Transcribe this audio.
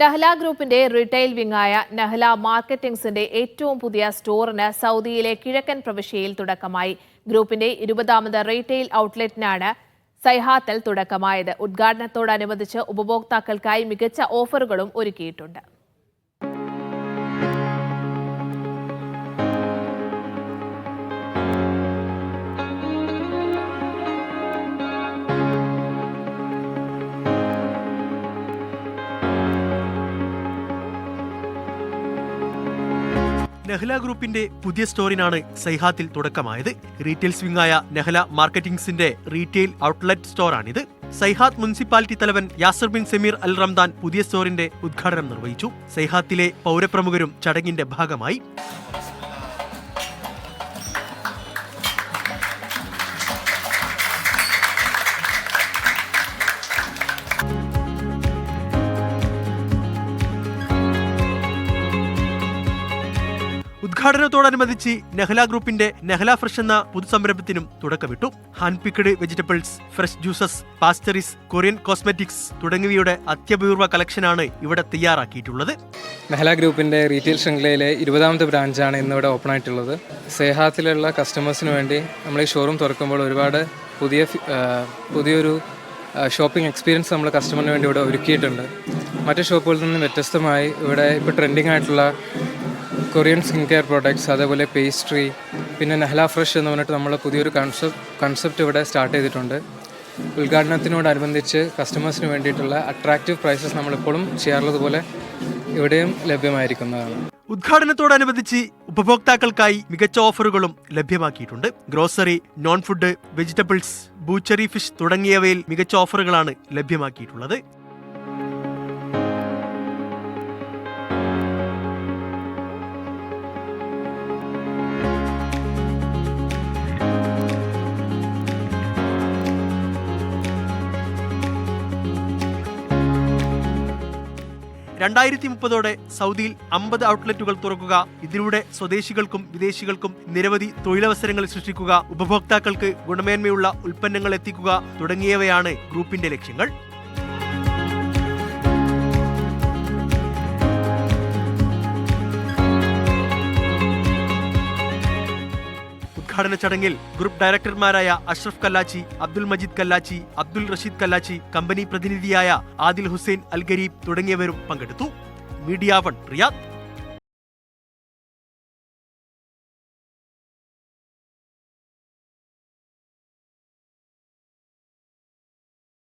നഹ്ല ഗ്രൂപ്പിന്റെ റീറ്റെയിൽ വിങ്ങായ നഹ്ല മാർക്കറ്റിംഗ്സിന്റെ ഏറ്റവും പുതിയ സ്റ്റോറിന് സൗദിയിലെ കിഴക്കൻ പ്രവിശ്യയിൽ തുടക്കമായി. ഗ്രൂപ്പിന്റെ ഇരുപതാമത് റീറ്റെയിൽ ഔട്ട്ലെറ്റിനാണ് സൈഹാത്തൽ തുടക്കമായത്. ഉദ്ഘാടനത്തോടനുബന്ധിച്ച് ഉപഭോക്താക്കൾക്കായി മികച്ച ഓഫറുകളും ഒരുക്കിയിട്ടുണ്ട്. നെഹ്ല ഗ്രൂപ്പിന്റെ പുതിയ സ്റ്റോറിനാണ് സൈഹാത്തിൽ തുടക്കമായത്. റീറ്റെയിൽ ആയ നെഹ്ല മാർക്കറ്റിംഗ്സിന്റെ റീറ്റെയിൽ ഔട്ട്ലെറ്റ് സ്റ്റോറാണിത്. സൈഹാത്ത് മുനിസിപ്പാലിറ്റി തലവൻ Yasser bin Sameer Al Ramdan പുതിയ സ്റ്റോറിന്റെ ഉദ്ഘാടനം നിർവഹിച്ചു. സൈഹാത്തിലെ പൗരപ്രമുഖരും ചടങ്ങിന്റെ ഭാഗമായി. ഉദ്ഘാടനത്തോടനുബന്ധിച്ച് നെഹ്ല ഗ്രൂപ്പിന്റെ നെഹ്ല ഫ്രഷ് എന്ന പുതുസംരംഭത്തിനും തുടക്കമിട്ടു. Hand vegetables fresh juices pastries Korean cosmetics തുടങ്ങിയവയുടെ അത്യപൂർവ കളക്ഷനാണ് ഇവിടെ തയ്യാറാക്കിയിട്ടുള്ളത്. നെഹ്ല ഗ്രൂപ്പിന്റെ റീറ്റെയിൽ ശൃംഖലയിലെ ഇരുപതാമത്തെ ബ്രാഞ്ചാണ് ഇന്നിവിടെ ഓപ്പൺ ആയിട്ടുള്ളത്. സേഹാത്തിലുള്ള കസ്റ്റമേഴ്സിന് വേണ്ടി നമ്മൾ ഈ ഷോറൂം തുറക്കുമ്പോൾ ഒരുപാട് പുതിയ പുതിയൊരു ഷോപ്പിംഗ് എക്സ്പീരിയൻസ് നമ്മൾ കസ്റ്റമറിന് വേണ്ടി ഇവിടെ ഒരുക്കിയിട്ടുണ്ട്. മറ്റു ഷോപ്പുകളിൽ നിന്ന് വ്യത്യസ്തമായി ഇവിടെ ഇപ്പോൾ ട്രെൻഡിങ് ആയിട്ടുള്ള കൊറിയൻ സ്കിൻ കെയർ പ്രോഡക്ട്സ് അതേപോലെ പേസ്ട്രി പിന്നെ നെഹ്ല ഫ്രഷ് എന്ന് പറഞ്ഞിട്ട് നമ്മൾ പുതിയൊരു കൺസെപ്റ്റ് കൺസെപ്റ്റ് ഇവിടെ സ്റ്റാർട്ട് ചെയ്തിട്ടുണ്ട്. ഉദ്ഘാടനത്തിനോടനുബന്ധിച്ച് കസ്റ്റമേഴ്സിന് വേണ്ടിയിട്ടുള്ള അട്രാക്റ്റീവ് പ്രൈസസ് നമ്മളിപ്പോഴും ചെയ്യാറുള്ളതുപോലെ ഇവിടെയും ലഭ്യമായിരിക്കുന്നതാണ്. ഉദ്ഘാടനത്തോടനുബന്ധിച്ച് ഉപഭോക്താക്കൾക്കായി മികച്ച ഓഫറുകളും ലഭ്യമാക്കിയിട്ടുണ്ട്. Grocery non food vegetables butchery fish തുടങ്ങിയവയിൽ മികച്ച ഓഫറുകളാണ് ലഭ്യമാക്കിയിട്ടുള്ളത്. രണ്ടായിരത്തി മുപ്പതോടെ സൗദിയിൽ അമ്പത് ഔട്ട്ലെറ്റുകൾ തുറക്കുക ഇതിലൂടെ സ്വദേശികൾക്കും വിദേശികൾക്കും നിരവധി തൊഴിലവസരങ്ങൾ സൃഷ്ടിക്കുക ഉപഭോക്താക്കൾക്ക് ഗുണമേന്മയുള്ള ഉൽപ്പന്നങ്ങൾ എത്തിക്കുക തുടങ്ങിയവയാണ് ഗ്രൂപ്പിന്റെ ലക്ഷ്യങ്ങൾ. ഉദ്ഘാടന ചടങ്ങിൽ ഗ്രൂപ്പ് ഡയറക്ടർമാരായ അഷ്റഫ് കല്ലാച്ചി അബ്ദുൽ മജീദ് കല്ലാച്ചി അബ്ദുൽ റഷീദ് കല്ലാച്ചി കമ്പനി പ്രതിനിധിയായ ആദിൽ ഹുസൈൻ അൽഗരീബ് തുടങ്ങിയവരും പങ്കെടുത്തു. Media one Riyadh.